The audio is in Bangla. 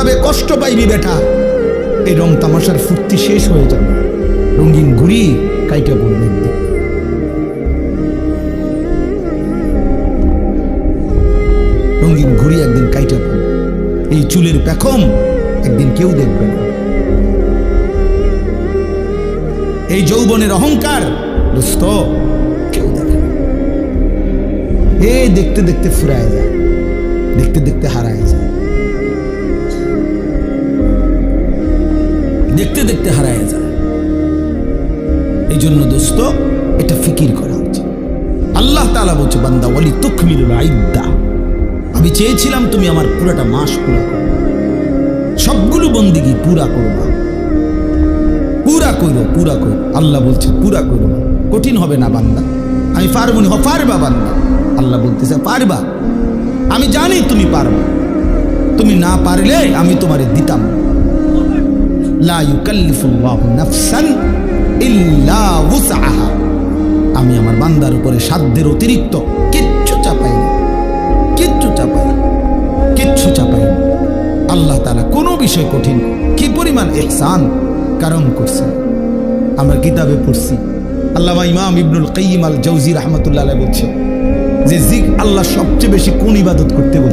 যাবে, কষ্ট পাইবি বেটা। এই রং তামাশার ফুর্তি শেষ হয়ে যাবে। রঙিন ঘুরি কাইটা পড়বে রঙিন ঘুড়ি একদিন কাইটা পড়বে এই চুলের পেখম একদিন কেউ দেখবে না। এই যৌবনের অহংকার দোস্ত কেউ দেখে এ দেখতে দেখতে ফুরায় যায়। দেখতে দেখতে হারায় দেখতে দেখতে হারায় যায়। এই জন্য দোস্ত, এটা ফিকির করা উচিত। আল্লাহ তালা বলছে, বান্দা, ওয়ালি আমি চেয়েছিলাম তুমি আমার পুরাটা মাস সবগুলো বন্দিগি পুরা করবা পুরা করো, পুরা আল্লাহ বলছে, পুরা করো কঠিন হবে না বান্দা। আমি পারব হ, পারবা বান্দা। আল্লাহ বলতেছে, পারবা। আমি জানি তুমি পারবা। তুমি না পারলে আমি তোমারে দিতাম আমি আমার বান্দার উপরে সাধ্যের অতিরিক্ত কিচ্ছু চাপাই না। কিচ্ছু চাপাই না। কিচ্ছু চাপাই না। আল্লাহ তাআলা কোনো বিষয় কঠিন কি পরিমাণ ইহসান কারণ করছেন আমরা কিতাবে পড়ছি। আল্লামা ইমাম ইবনুল কাইয়িম আল জৌজি রহমতুল্লাহ বলছে যে জিক আল্লাহ সবচেয়ে বেশি কোন ইবাদত করতে বলছে?